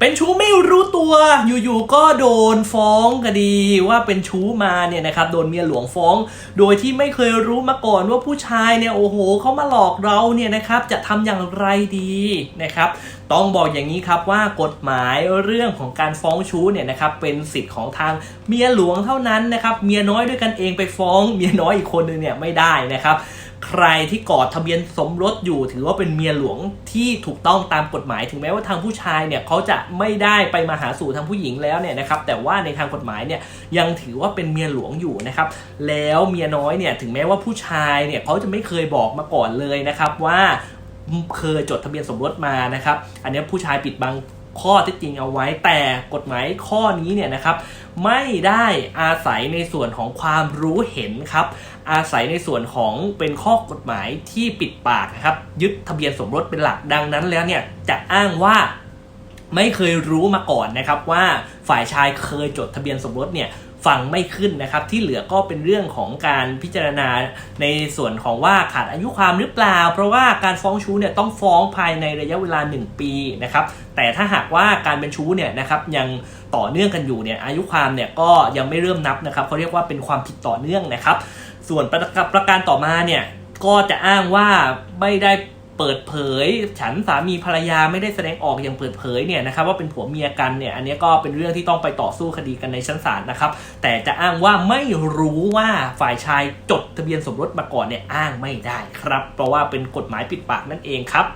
เป็นชู้ไม่รู้ตัวอยู่ๆก็โดนฟ้องคดีว่าเป็นชู้มาเนี่ยนะครับโดนเมียหลวงฟ้อง โดยที่ไม่เคยรู้มาก่อนว่าผู้ชายเนี่ยโอ้โหเขามาหลอกเราเนี่ยนะครับจะทำอย่างไรดีนะครับต้องบอกอย่างนี้ครับว่ากฎหมายเรื่องของการฟ้องชู้เนี่ยนะครับเป็นสิทธิ์ของทางเมียหลวงเท่านั้นนะครับเมียน้อยด้วยกันเองไปฟ้องเมียน้อยอีกคนนึงเนี่ยไม่ได้นะครับ ใครที่กอดทะเบียนสมรสอยู่ ถือว่าเป็นเมียหลวงที่ถูกต้องตามกฎหมาย ถึงแม้ว่าทางผู้ชายเนี่ยเขาจะไม่ได้ไปมาหาสู่ทางผู้หญิงแล้วเนี่ยนะครับ แต่ว่าในทางกฎหมายเนี่ยยังถือว่าเป็นเมียหลวงอยู่นะครับ แล้วเมียน้อยเนี่ยถึงแม้ว่าผู้ชายเนี่ยเขาจะไม่เคยบอกมาก่อนเลยนะครับว่าเคยจดทะเบียนสมรสมานะครับ อันนี้ผู้ชายปิดบัง ข้อเท็จจริงเอาไว้ แต่กฎหมายข้อนี้เนี่ยนะครับไม่ได้อาศัยในส่วนของความรู้เห็นครับ อาศัยในส่วนของเป็นข้อกฎหมายที่ปิดปากนะครับยึดทะเบียนสมรสเป็นหลักดังนั้นแล้วเนี่ยจะอ้างว่าไม่เคยรู้มาก่อนนะครับว่าฝ่ายชายเคยจดทะเบียนสมรสเนี่ย ฟังไม่ขึ้นนะครับ ที่เหลือก็เป็นเรื่องของการพิจารณาในส่วนของว่าขาดอายุความหรือเปล่า เพราะว่าการฟ้องชู้เนี่ยต้องฟ้องภายในระยะเวลา 1 ปีนะครับแต่ถ้าหากว่าการเป็นชู้เนี่ยนะครับยังต่อเนื่องกันอยู่เนี่ยอายุความเนี่ยก็ยังไม่เริ่มนับนะครับเขาเรียกว่าเป็นความผิดต่อเนื่องนะครับ ส่วนประกประการต่อมาเนี่ยก็จะอ้างว่าไม่ได้ เปิดเผย ฉันสามีภรรยาไม่ได้แสดงออกอย่างเปิดเผยเนี่ยนะครับว่าเป็นผัวเมียกันเนี่ยอันนี้ก็เป็นเรื่องที่ต้องไปต่อสู้คดีกันในชั้นศาลนะครับแต่จะอ้างว่าไม่รู้ว่าฝ่ายชายจดทะเบียนสมรสมาก่อนเนี่ยอ้างไม่ได้ครับ เพราะว่าเป็นกฎหมายปิดปากนั่นเองครับ